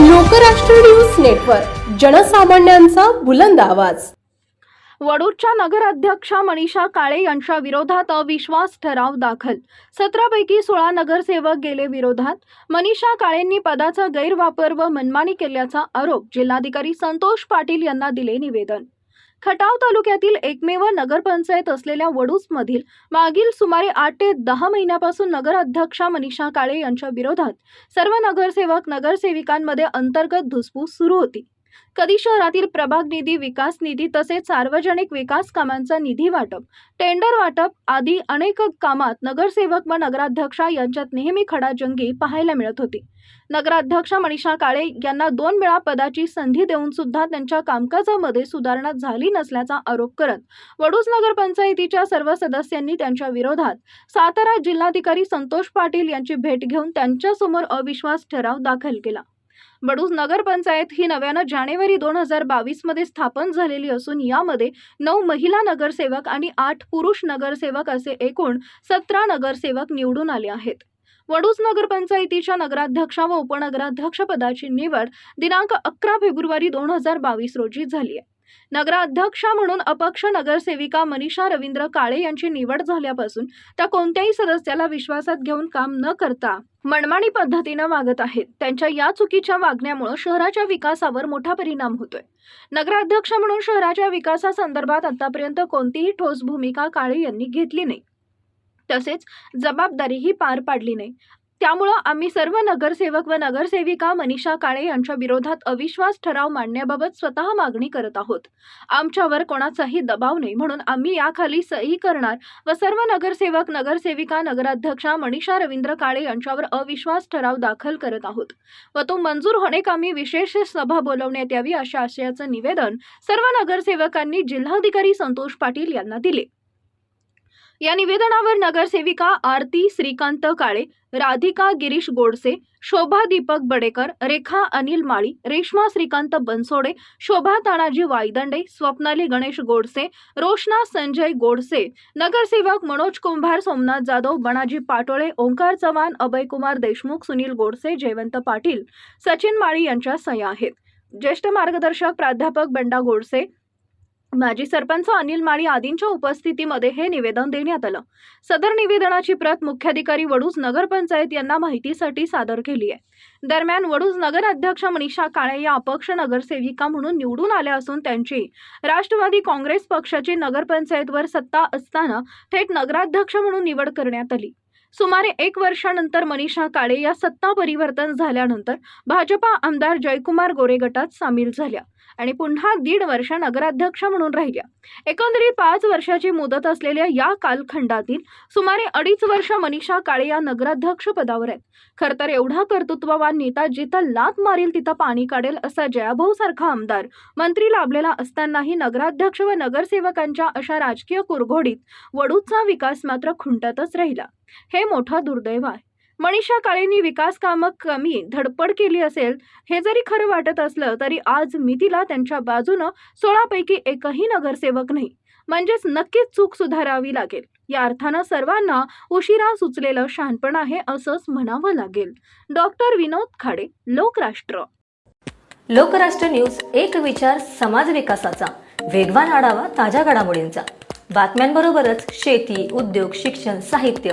Lokrashtra news network जनसामान्यांचा बुलंद आवाज. वडूरच्या नगराध्यक्षा मनीषा काळे यांच्या विरोधात अविश्वास ठराव दाखल. सतरापैकी सोळा नगरसेवक गेले विरोधात. मनीषा काळेंनी पदाचा गैरवापर व मनमानी केल्याचा आरोप जिल्हाधिकारी संतोष पाटील यांना दिले निवेदन. खटाव तालुक्यातील एकमेव नगरपंचायत असलेल्या वडूसमधील मागील सुमारे आठ ते दहा महिन्यापासून नगराध्यक्षा मनीषा काळे यांच्या विरोधात सर्व नगरसेवक नगरसेविकांमध्ये अंतर्गत धुसफूस सुरू होती. कधी शहरातील प्रभाग निधी विकास निधी तसेच सार्वजनिक विकास कामांचा निधी वाटप टेंडर वाटप आदी अनेक कामात नगरसेवक व नगराध्यक्षा यांच्यात नेहमी खडाजंगी पाहायला मिळत होती. नगराध्यक्षा मनीषा काळे यांना दोन वेळा पदाची संधी देऊन सुद्धा त्यांच्या कामकाजामध्ये सुधारणा झाली नसल्याचा आरोप करत वडूज नगरपंचायतीच्या सर्व सदस्यांनी त्यांच्या विरोधात सातारा जिल्हाधिकारी संतोष पाटील यांची भेट घेऊन त्यांच्यासमोर अविश्वास ठराव दाखल केला. बडूज नगरपंचायत ही नव्यानं जानेवारी दोन हजार बावीसमध्ये स्थापन झालेली असून यामध्ये नऊ महिला नगरसेवक आणि आठ पुरुष नगरसेवक असे एकूण सतरा नगरसेवक निवडून आले आहेत. वडूज नगरपंचायतीच्या नगराध्यक्षा व उपनगराध्यक्षपदाची निवड दिनांक अकरा फेब्रुवारी दोन हजार बावीस रोजी झाली आहे. नगराध्यक्षा म्हणून अपक्ष नगरसेविका मनीषा रवींद्र काळे यांची निवड झाल्यापासून त्या कोणत्याही सदस्याला विश्वासात घेऊन काम न करता मनमानी पद्धतीनं वागत आहेत. त्यांच्या या चुकीच्या वागण्यामुळे शहराच्या विकासावर मोठा परिणाम होतोय. नगराध्यक्ष म्हणून शहराच्या विकासासंदर्भात आतापर्यंत कोणतीही ठोस भूमिका काळे यांनी घेतली नाही. तसेच जबाबदारीही पार पाडली नाही. त्यामुळं आम्ही सर्व नगरसेवक व नगरसेविका मनीषा काळे यांच्या विरोधात अविश्वास ठराव मांडण्याबाबत स्वतः मागणी करत आहोत. आमच्यावर कोणाचाही दबाव नाही म्हणून आम्ही याखाली सही करणार व सर्व नगरसेवक नगरसेविका नगराध्यक्षा मनीषा रवींद्र काळे यांच्यावर अविश्वास ठराव दाखल करत आहोत व तो मंजूर होणेकामी विशेष सभा बोलवण्यात यावी अशा आशयाचं निवेदन सर्व नगरसेवकांनी जिल्हाधिकारी संतोष पाटील यांना दिले. या निवेदनावर नगरसेविका आरती श्रीकांत काळे राधिका गिरीश गोडसे शोभा दीपक बडेकर रेखा अनिल माळी रेश्मा श्रीकांत बनसोडे शोभा तानाजी वायदंडे स्वप्नाली गणेश गोडसे रोशना संजय गोडसे नगरसेवक मनोज कुंभार सोमनाथ जाधव बनाजी पाटोळे ओंकार चव्हाण अभयकुमार देशमुख सुनील गोडसे जयवंत पाटील सचिन माळी यांच्या सह्या आहेत. ज्येष्ठ मार्गदर्शक प्राध्यापक बंडा गोडसे माजी सरपंच अनिल माळी आदींच्या उपस्थितीमध्ये हे निवेदन देण्यात आलं. सदर निवेदनाची प्रत मुख्याधिकारी वडूज नगरपंचायत यांना माहितीसाठी सादर केली आहे. दरम्यान वडूज नगर अध्यक्ष मनीषा काळे या अपक्ष नगरसेविका म्हणून निवडून आल्या असून त्यांची राष्ट्रवादी काँग्रेस पक्षाची नगरपंचायतवर सत्ता असताना थेट नगराध्यक्ष म्हणून निवड करण्यात आली. सुमारे एक वर्षानंतर मनीषा काळे या सत्ता परिवर्तन झाल्यानंतर भाजपा आमदार जयकुमार गोरे गटात सामील झाल्या आणि पुन्हा दीड वर्ष नगराध्यक्ष म्हणून राहिल्या. एकंदरीत पाच वर्षाची मुदत असलेल्या या कालखंडातील सुमारे अडीच वर्ष मनीषा काळे या नगराध्यक्ष पदावर आहेत. खर तर एवढा कर्तृत्ववान नेता जिथं लात मारील तिथं पाणी काढेल असा जयाभाऊ सारखा आमदार मंत्री लाभलेला असतानाही नगराध्यक्ष व नगरसेवकांच्या अशा राजकीय कुरघोडीत वडूचा विकास मात्र खुंटतच राहिला. हे मोठं दुर्दैव आहे. मनीषा काळेंनी विकास कामं कमी धडपड केली असेल हे जरी खरं वाटत असलं तरी आज मितीला त्यांच्या बाजूनं सोळापैकी एकही नगरसेवक नाही. म्हणजेच नक्कीच चूक सुधारावी लागेल. या अर्थानं सर्वांना उशिरा सुचलेलं शहाणपण आहे असंच म्हणावं लागेल. डॉक्टर विनोद खाडे लोकराष्ट्र. लोकराष्ट्र न्यूज एक विचार समाज विकासाचा. वेगवान आढावा ताज्या घडामोडींचा. बातम्यांबरोबरच शेती उद्योग शिक्षण साहित्य